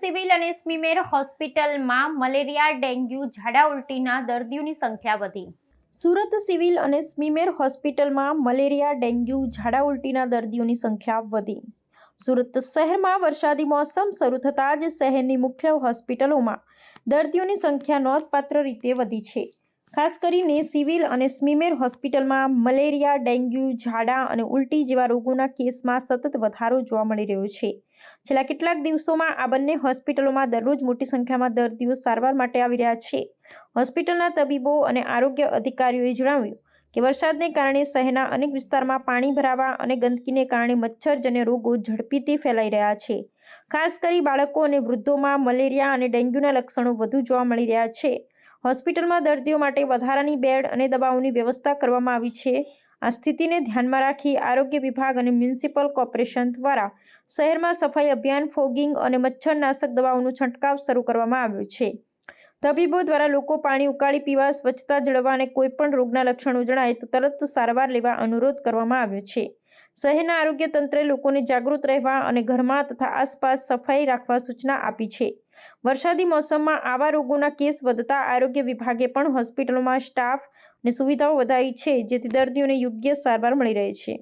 Civil અને સ્મીમેર હોસ્પિટલમાં malaria, dengue, ઝાડા ઉલટીના દર્દીઓની સંખ્યા વધી. સુરત સિવિલ અને સ્મીમેર હોસ્પિટલમાં મલેરિયા, ડેન્ગ્યુ, ઝાડા ઉલટીના દર્દીઓની સંખ્યા વધી. સુરત શહેરમાં વરસાદી મોસમ શરૂ થતાં જ શહેરની મુખ્ય હોસ્પિટલોમાં દર્દીઓની સંખ્યા નોંધપાત્ર રીતે વધી છે. ખાસ કરીને સિવિલ અને સ્મીમેર હોસ્પિટલમાં મલેરિયા, ડેન્ગ્યુ, ઝાડા અને ઉલટી જેવા રોગોના કેસમાં સતત વધારો જોવા મળી રહ્યો છે. છેલ્લા કેટલાક દિવસોમાં આ બંને હોસ્પિટલોમાં દરરોજ મોટી સંખ્યામાં દર્દીઓ સારવાર માટે આવી રહ્યા છે. હોસ્પિટલના તબીબો અને આરોગ્ય અધિકારીઓએ જણાવ્યું કે વરસાદને કારણે શહેરના અનેક વિસ્તારમાં પાણી ભરાવા અને ગંદકીને કારણે મચ્છરજન્ય રોગો ઝડપીથી ફેલાઈ રહ્યા છે. ખાસ કરી બાળકો અને વૃદ્ધોમાં મલેરિયા અને ડેન્ગ્યુના લક્ષણો વધુ જોવા મળી રહ્યા છે. હોસ્પિટલમાં દર્દીઓ માટે વધારાની બેડ અને દવાઓની વ્યવસ્થા કરવામાં આવી છે. આ સ્થિતિને ધ્યાનમાં રાખી આરોગ્ય વિભાગ અને મ્યુનિસિપલ કોર્પોરેશન દ્વારા શહેરમાં સફાઈ અભિયાન, ફોગિંગ અને મચ્છરનાશક દવાઓનો છંટકાવ શરૂ કરવામાં આવ્યો છે. તબીબો દ્વારા લોકો પાણી ઉકાળી પીવા, સ્વચ્છતા જળવા અને કોઈપણ રોગના લક્ષણો જણાય તો તરત સારવાર લેવા અનુરોધ કરવામાં આવ્યો છે. શહેરના આરોગ્ય તંત્રે લોકોને જાગૃત રહેવા અને ઘરમાં તથા આસપાસ સફાઈ રાખવા સૂચના આપી છે. વરસાદી મોસમમાં આવા રોગોના કેસ વધતા આરોગ્ય વિભાગે પણ હોસ્પિટલોમાં સ્ટાફ અને સુવિધાઓ વધારી છે, જેથી દર્દીઓને યોગ્ય સારવાર મળી રહે છે.